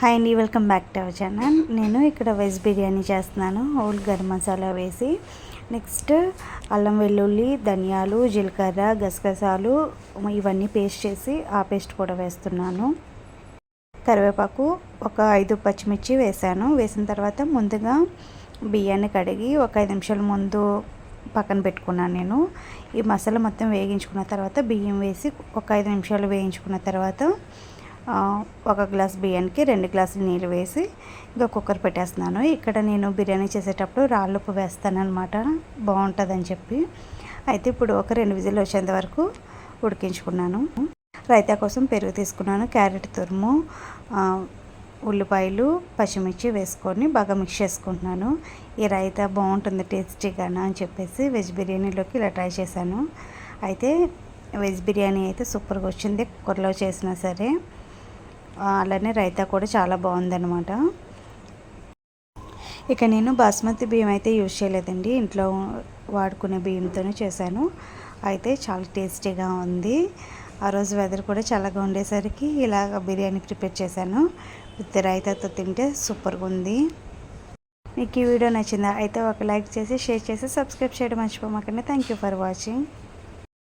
Hi అండి welcome back to our channel నేను ఇక్కడ వెజ్ బిర్యానీ చేస్తున్నాను. హోల్ గరం మసాలా వేసి నెక్స్ట్ అల్లం వెల్లుల్లి ధనియాలు జీలకర్ర గసగసాలు ఇవన్నీ పేస్ట్ చేసి ఆ పేస్ట్ కూడా వేస్తున్నాను. కరివేపాకు ఒక ఐదు పచ్చిమిర్చి వేసాను. వేసిన తర్వాత ముందుగా బియ్యాన్ని కడిగి ఒక ఐదు నిమిషాల ముందు పక్కన పెట్టుకున్నాను నేను. ఈ మసాలా మొత్తం వేగించుకున్న తర్వాత బియ్యం వేసి ఒక ఐదు నిమిషాలు వేయించుకున్న తర్వాత ఒక గ్లాస్ బియ్యానికి రెండు గ్లాసులు నీళ్ళు వేసి ఇంకా కుక్కర్ పెట్టేస్తున్నాను. ఇక్కడ నేను బిర్యానీ చేసేటప్పుడు రాళ్ళుప్పు వేస్తానమాట బాగుంటుందని చెప్పి. అయితే ఇప్పుడు ఒక రెండు విజిల్ వచ్చేంత వరకు ఉడికించుకున్నాను. రైతా కోసం పెరుగు తీసుకున్నాను. క్యారెట్ తురుము ఉల్లిపాయలు పచ్చిమిర్చి వేసుకొని బాగా మిక్స్ చేసుకుంటున్నాను. ఈ రైతా బాగుంటుంది టేస్టీగానా అని చెప్పేసి వెజ్ బిర్యానీలోకి ఇలా ట్రై చేశాను. అయితే వెజ్ బిర్యానీ అయితే సూపర్గా వచ్చింది. కుక్కర్లో చేసినా సరే. అలానే రైతా కూడా చాలా బాగుందనమాట ఇక నేను బాస్మతి బియ్యం అయితే యూజ్ చేయలేదండి. ఇంట్లో వాడుకునే బియ్యంతోనే చేశాను. అయితే చాలా టేస్టీగా ఉంది. ఆ రోజు వెదర్ కూడా చల్లగా ఉండేసరికి ఇలాగ బిర్యానీ ప్రిపేర్ చేశాను. విత్ రైతాతో తింటే సూపర్గా ఉంది. మీకు ఈ వీడియో నచ్చిందా? అయితే ఒక లైక్ చేసి షేర్ చేసి సబ్స్క్రైబ్ చేయడం మర్చిపోమాకండి. Thank you for watching